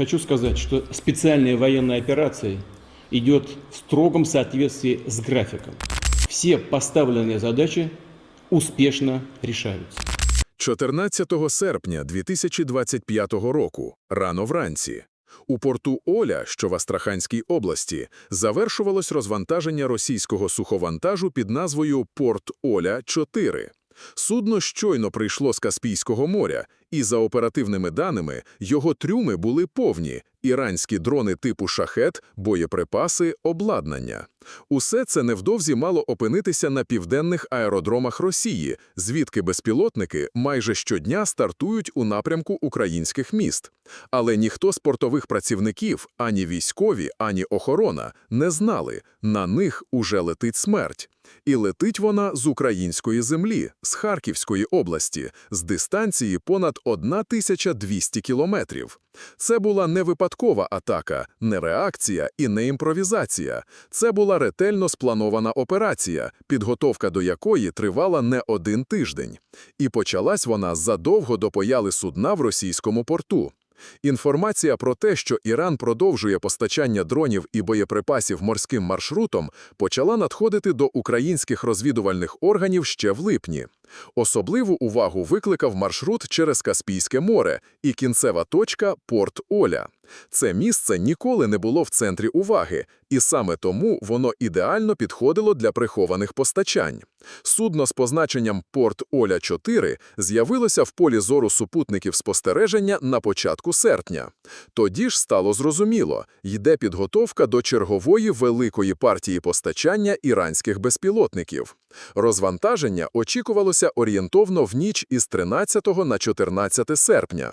Хочу сказать, что специальная военная операция идет в строгом соответствии с графиком. Все поставленные задачи успешно решаются. 14 серпня 2025 року, рано вранці, у порту Оля, що в Астраханській області, завершувалось розвантаження російського суховантажу під назвою Порт Оля-4. Судно щойно прийшло з Каспійського моря, і за оперативними даними його трюми були повні – іранські дрони типу «Шахет», боєприпаси, обладнання. Усе це невдовзі мало опинитися на південних аеродромах Росії, звідки безпілотники майже щодня стартують у напрямку українських міст. Але ніхто з портових працівників, ані військові, ані охорона не знали – на них уже летить смерть. І летить вона з української землі, з Харківської області, з дистанції понад 1200 кілометрів. Це була не випадкова атака, не реакція і не імпровізація. Це була ретельно спланована операція, підготовка до якої тривала не один тиждень. І почалась вона задовго до появи судна в російському порту. Інформація про те, що Іран продовжує постачання дронів і боєприпасів морським маршрутом, почала надходити до українських розвідувальних органів ще в липні. Особливу увагу викликав маршрут через Каспійське море і кінцева точка – Порт Оля. Це місце ніколи не було в центрі уваги, і саме тому воно ідеально підходило для прихованих постачань. Судно з позначенням Порт Оля-4 з'явилося в полі зору супутників спостереження на початку серпня. Тоді ж стало зрозуміло, йде підготовка до чергової великої партії постачання іранських безпілотників. Розвантаження очікувалося орієнтовно в ніч із 13 на 14 серпня.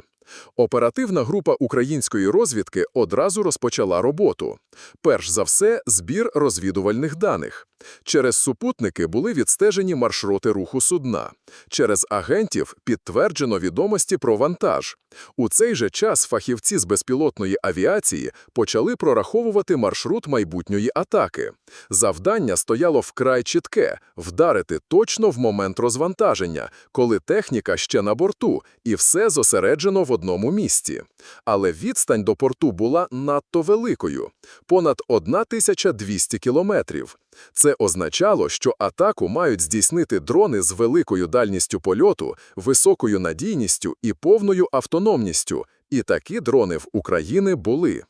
Оперативна група української розвідки одразу розпочала роботу. Перш за все, збір розвідувальних даних. Через супутники були відстежені маршрути руху судна. Через агентів підтверджено відомості про вантаж. У цей же час фахівці з безпілотної авіації почали прораховувати маршрут майбутньої атаки. Завдання стояло вкрай чітке – вдарити точно в момент розвантаження, коли техніка ще на борту, і все зосереджено в одному місці. Але відстань до порту була надто великою – понад 1200 кілометрів. Це означало, що атаку мають здійснити дрони з великою дальністю польоту, високою надійністю і повною автономністю, і такі дрони в України були.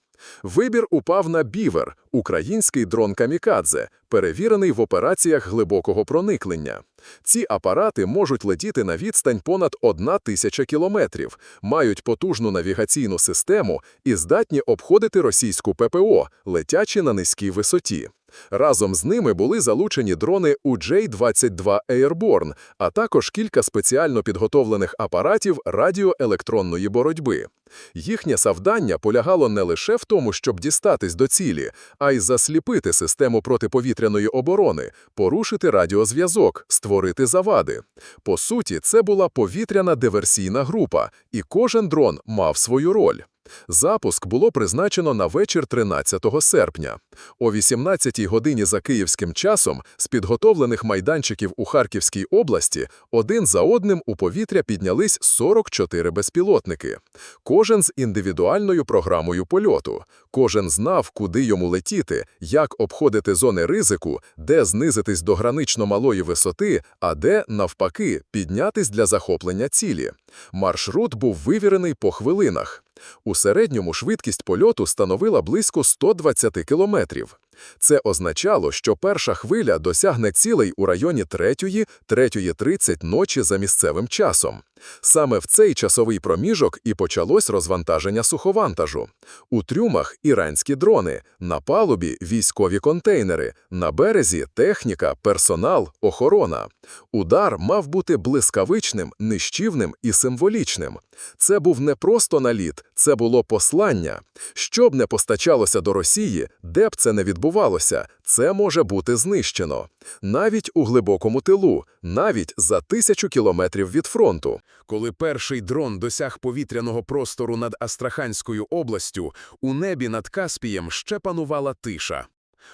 Вибір упав на «Бівер» – український дрон «Камікадзе», перевірений в операціях глибокого проникнення. Ці апарати можуть летіти на відстань понад 1 тисяча кілометрів, мають потужну навігаційну систему і здатні обходити російську ППО, летячи на низькій висоті. Разом з ними були залучені дрони UJ-22 Airborne, а також кілька спеціально підготовлених апаратів радіоелектронної боротьби. Їхнє завдання полягало не лише в тому, щоб дістатись до цілі, а й засліпити систему протиповітряної оборони, порушити радіозв'язок, створити завади. По суті, це була повітряна диверсійна група, і кожен дрон мав свою роль. Запуск було призначено на вечір 13 серпня. О 18-й годині за київським часом з підготовлених майданчиків у Харківській області один за одним у повітря піднялись 44 безпілотники. Кожен з індивідуальною програмою польоту. Кожен знав, куди йому летіти, як обходити зони ризику, де знизитись до гранично малої висоти, а де, навпаки, піднятись для захоплення цілі. Маршрут був вивірений по хвилинах. У середньому швидкість польоту становила близько 120 кілометрів. Це означало, що перша хвиля досягне цілей у районі 3-3.30 ночі за місцевим часом. Саме в цей часовий проміжок і почалось розвантаження суховантажу. У трюмах – іранські дрони, на палубі – військові контейнери, на березі – техніка, персонал, охорона. Удар мав бути блискавичним, нищівним і символічним. Це був не просто наліт, це було послання. Що б не постачалося до Росії, де б це не відбувалося, це може бути знищено. Навіть у глибокому тилу, навіть за тисячу кілометрів від фронту. Коли перший дрон досяг повітряного простору над Астраханською областю, у небі над Каспієм ще панувала тиша.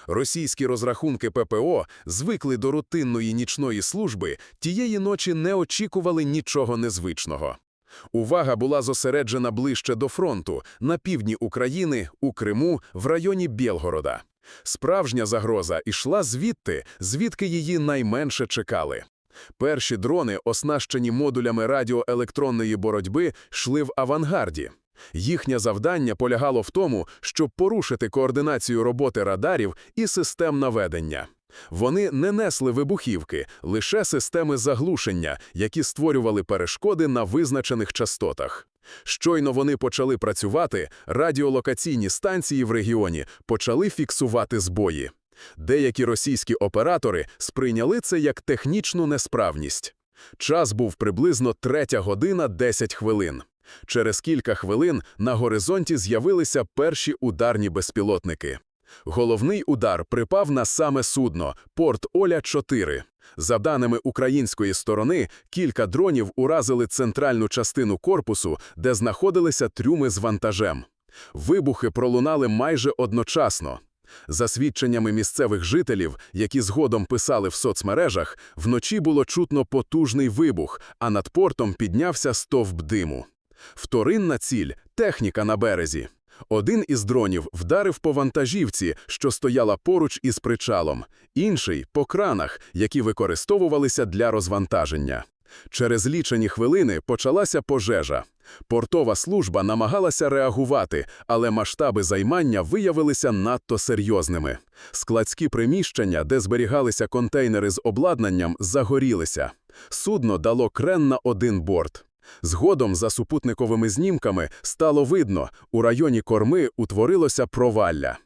Російські розрахунки ППО звикли до рутинної нічної служби, тієї ночі не очікували нічого незвичного. Увага була зосереджена ближче до фронту, на півдні України, у Криму, в районі Білгорода. Справжня загроза ішла звідти, звідки її найменше чекали. Перші дрони, оснащені модулями радіоелектронної боротьби, йшли в авангарді. Їхнє завдання полягало в тому, щоб порушити координацію роботи радарів і систем наведення. Вони не несли вибухівки, лише системи заглушення, які створювали перешкоди на визначених частотах. Щойно вони почали працювати, радіолокаційні станції в регіоні почали фіксувати збої. Деякі російські оператори сприйняли це як технічну несправність. Час був приблизно третя година 10 хвилин. Через кілька хвилин на горизонті з'явилися перші ударні безпілотники. Головний удар припав на саме судно Порт Оля-4. За даними української сторони, кілька дронів уразили центральну частину корпусу, де знаходилися трюми з вантажем. Вибухи пролунали майже одночасно. За свідченнями місцевих жителів, які згодом писали в соцмережах, вночі було чутно потужний вибух, а над портом піднявся стовп диму. Вторинна ціль – техніка на березі. Один із дронів вдарив по вантажівці, що стояла поруч із причалом, інший – по кранах, які використовувалися для розвантаження. Через лічені хвилини почалася пожежа. Портова служба намагалася реагувати, але масштаби займання виявилися надто серйозними. Складські приміщення, де зберігалися контейнери з обладнанням, загорілися. Судно дало крен на один борт. Згодом за супутниковими знімками стало видно, у районі корми утворилося провалля.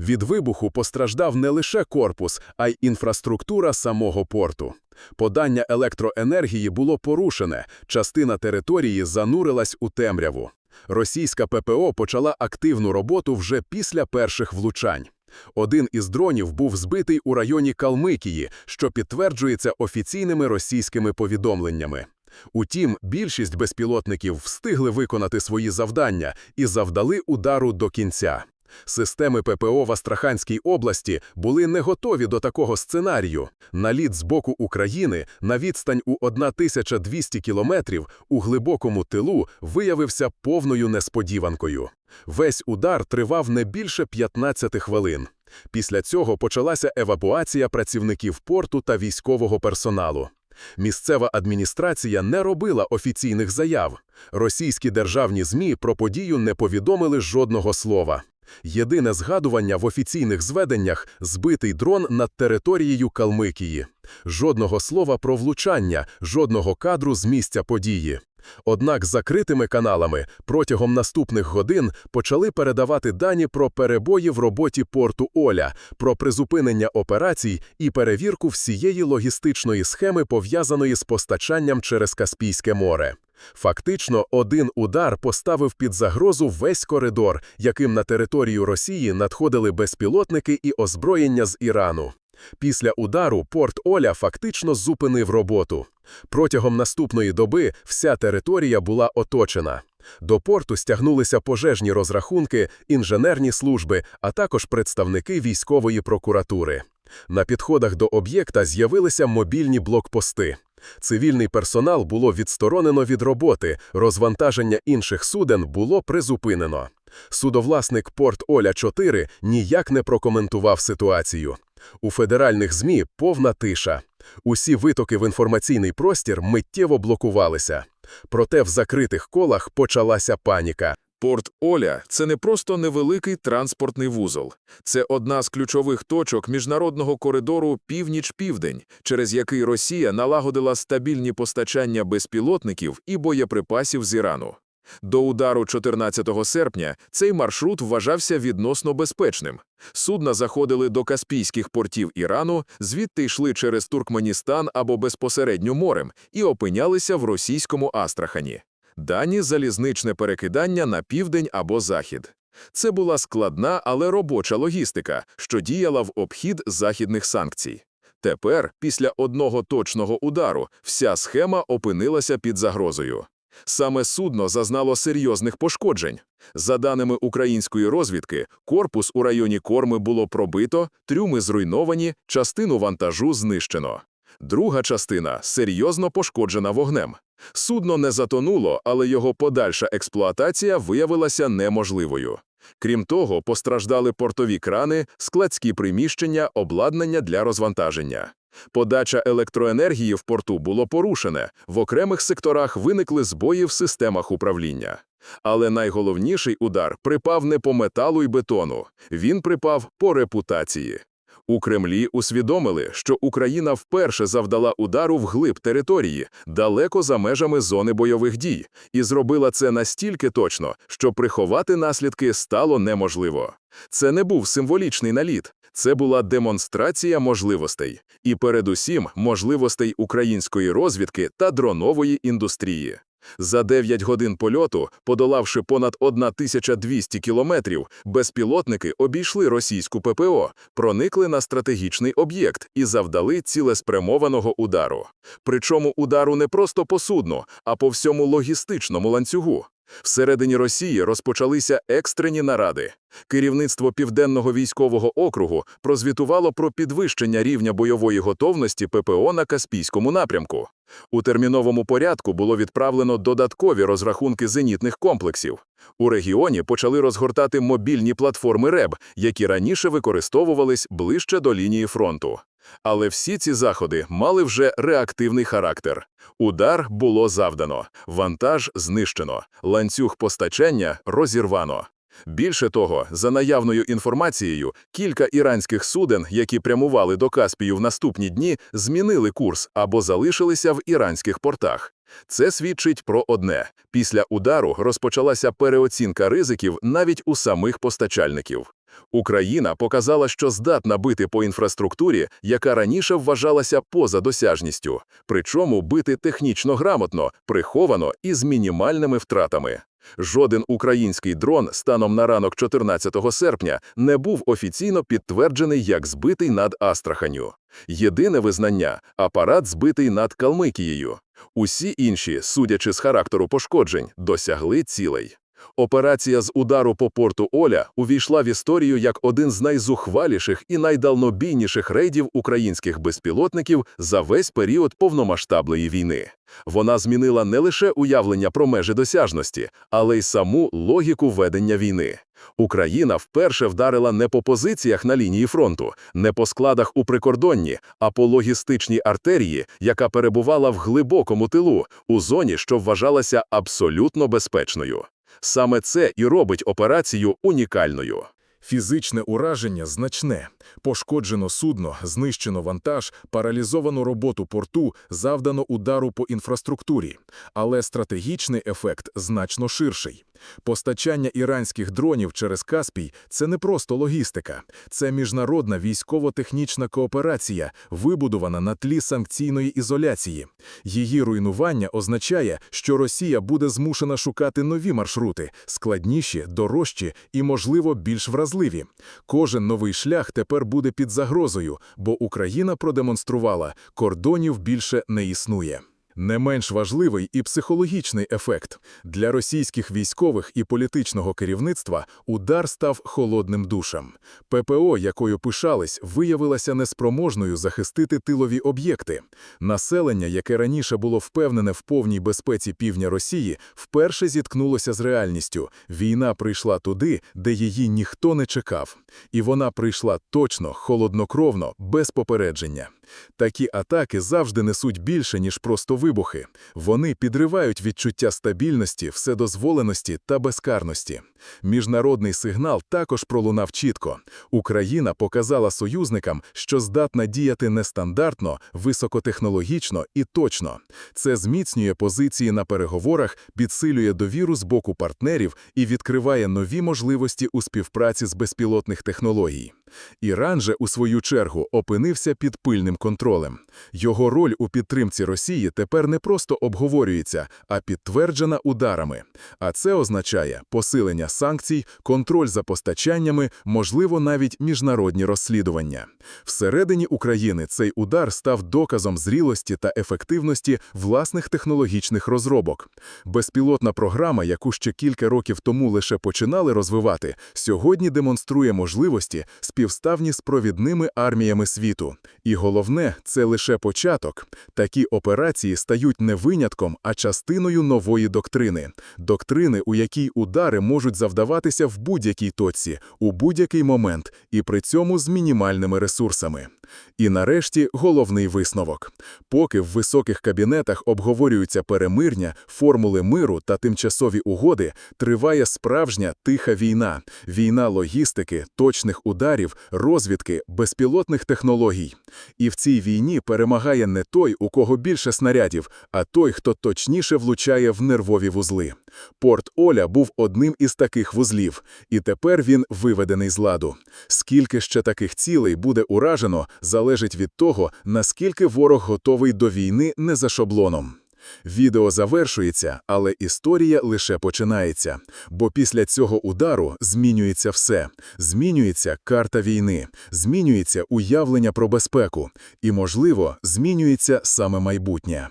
Від вибуху постраждав не лише корпус, а й інфраструктура самого порту. Подання електроенергії було порушене, частина території занурилась у темряву. Російська ППО почала активну роботу вже після перших влучань. Один із дронів був збитий у районі Калмикії, що підтверджується офіційними російськими повідомленнями. Утім, більшість безпілотників встигли виконати свої завдання і завдали удару до кінця. Системи ППО в Астраханській області були не готові до такого сценарію. Наліт з боку України на відстань у 1200 кілометрів у глибокому тилу виявився повною несподіванкою. Весь удар тривав не більше 15 хвилин. Після цього почалася евакуація працівників порту та військового персоналу. Місцева адміністрація не робила офіційних заяв. Російські державні ЗМІ про подію не повідомили жодного слова. Єдине згадування в офіційних зведеннях – збитий дрон над територією Калмикії. Жодного слова про влучання, жодного кадру з місця події. Однак закритими каналами протягом наступних годин почали передавати дані про перебої в роботі порту Оля, про призупинення операцій і перевірку всієї логістичної схеми, пов'язаної з постачанням через Каспійське море. Фактично, один удар поставив під загрозу весь коридор, яким на територію Росії надходили безпілотники і озброєння з Ірану. Після удару порт Оля фактично зупинив роботу. Протягом наступної доби вся територія була оточена. До порту стягнулися пожежні розрахунки, інженерні служби, а також представники військової прокуратури. На підходах до об'єкта з'явилися мобільні блокпости. Цивільний персонал було відсторонено від роботи, розвантаження інших суден було призупинено. Судовласник Порт Оля-4 ніяк не прокоментував ситуацію. У федеральних ЗМІ повна тиша. Усі витоки в інформаційний простір миттєво блокувалися. Проте в закритих колах почалася паніка. Порт Оля – це не просто невеликий транспортний вузол. Це одна з ключових точок міжнародного коридору північ-південь, через який Росія налагодила стабільні постачання безпілотників і боєприпасів з Ірану. До удару 14 серпня цей маршрут вважався відносно безпечним. Судна заходили до Каспійських портів Ірану, звідти йшли через Туркменістан або безпосередньо морем і опинялися в російському Астрахані. Дані – залізничне перекидання на південь або захід. Це була складна, але робоча логістика, що діяла в обхід західних санкцій. Тепер, після одного точного удару, вся схема опинилася під загрозою. Саме судно зазнало серйозних пошкоджень. За даними української розвідки, корпус у районі корми було пробито, трюми зруйновані, частину вантажу знищено. Друга частина серйозно пошкоджена вогнем. Судно не затонуло, але його подальша експлуатація виявилася неможливою. Крім того, постраждали портові крани, складські приміщення, обладнання для розвантаження. Подача електроенергії в порту було порушене, в окремих секторах виникли збої в системах управління. Але найголовніший удар припав не по металу й бетону, він припав по репутації. У Кремлі усвідомили, що Україна вперше завдала удару вглиб території, далеко за межами зони бойових дій, і зробила це настільки точно, що приховати наслідки стало неможливо. Це не був символічний наліт, це була демонстрація можливостей, і передусім можливостей української розвідки та дронової індустрії. За 9 годин польоту, подолавши понад 1200 кілометрів, безпілотники обійшли російську ППО, проникли на стратегічний об'єкт і завдали цілеспрямованого удару. Причому удару не просто по судну, а по всьому логістичному ланцюгу. Всередині Росії розпочалися екстрені наради. Керівництво Південного військового округу прозвітувало про підвищення рівня бойової готовності ППО на Каспійському напрямку. У терміновому порядку було відправлено додаткові розрахунки зенітних комплексів. У регіоні почали розгортати мобільні платформи РЕБ, які раніше використовувались ближче до лінії фронту. Але всі ці заходи мали вже реактивний характер. Удар було завдано, вантаж знищено, ланцюг постачання розірвано. Більше того, за наявною інформацією, кілька іранських суден, які прямували до Каспію в наступні дні, змінили курс або залишилися в іранських портах. Це свідчить про одне: після удару розпочалася переоцінка ризиків навіть у самих постачальників. Україна показала, що здатна бити по інфраструктурі, яка раніше вважалася поза досяжністю, причому бити технічно грамотно, приховано і з мінімальними втратами. Жоден український дрон станом на ранок 14 серпня не був офіційно підтверджений як збитий над Астраханью. Єдине визнання – апарат збитий над Калмикією. Усі інші, судячи з характеру пошкоджень, досягли цілей. Операція з удару по порту Оля увійшла в історію як один з найзухваліших і найдалнобійніших рейдів українських безпілотників за весь період повномасштабної війни. Вона змінила не лише уявлення про межі досяжності, але й саму логіку ведення війни. Україна вперше вдарила не по позиціях на лінії фронту, не по складах у прикордонні, а по логістичній артерії, яка перебувала в глибокому тилу, у зоні, що вважалася абсолютно безпечною. Саме це і робить операцію унікальною. Фізичне ураження значне. Пошкоджено судно, знищено вантаж, паралізовано роботу порту, завдано удару по інфраструктурі. Але стратегічний ефект значно ширший. Постачання іранських дронів через Каспій – це не просто логістика. Це міжнародна військово-технічна кооперація, вибудована на тлі санкційної ізоляції. Її руйнування означає, що Росія буде змушена шукати нові маршрути, складніші, дорожчі і, можливо, більш вразливі. Кожен новий шлях тепер буде під загрозою, бо Україна продемонструвала – кордонів більше не існує. Не менш важливий і психологічний ефект. Для російських військових і політичного керівництва удар став холодним душем. ППО, якою пишались, виявилася неспроможною захистити тилові об'єкти. Населення, яке раніше було впевнене в повній безпеці півдня Росії, вперше зіткнулося з реальністю. Війна прийшла туди, де її ніхто не чекав. І вона прийшла точно, холоднокровно, без попередження. Такі атаки завжди несуть більше, ніж просто вибухи. Вони підривають відчуття стабільності, вседозволеності та безкарності. Міжнародний сигнал також пролунав чітко. Україна показала союзникам, що здатна діяти нестандартно, високотехнологічно і точно. Це зміцнює позиції на переговорах, підсилює довіру з боку партнерів і відкриває нові можливості у співпраці з безпілотних технологій. Іран же, у свою чергу, опинився під пильним контролем. Його роль у підтримці Росії тепер не просто обговорюється, а підтверджена ударами. А це означає посилення санкцій, контроль за постачаннями, можливо, навіть міжнародні розслідування. Всередині України цей удар став доказом зрілості та ефективності власних технологічних розробок. Безпілотна програма, яку ще кілька років тому лише починали розвивати, сьогодні демонструє можливості співставні з провідними арміями світу. І головне, це лише початок. Такі операції стають не винятком, а частиною нової доктрини. Доктрини, у якій удари можуть завдаватися в будь-якій точці, у будь-який момент, і при цьому з мінімальними ресурсами. І нарешті головний висновок. Поки в високих кабінетах обговорюються перемирня, формули миру та тимчасові угоди, триває справжня тиха війна. Війна логістики, точних ударів, розвідки, безпілотних технологій. І в цій війні перемагає не той, у кого більше снарядів, а той, хто точніше влучає в нервові вузли. Порт Оля був одним із таких вузлів, і тепер він виведений з ладу. Скільки ще таких цілей буде уражено, залежить від того, наскільки ворог готовий до війни не за шаблоном. Відео завершується, але історія лише починається. Бо після цього удару змінюється все. Змінюється карта війни, змінюється уявлення про безпеку. І, можливо, змінюється саме майбутнє.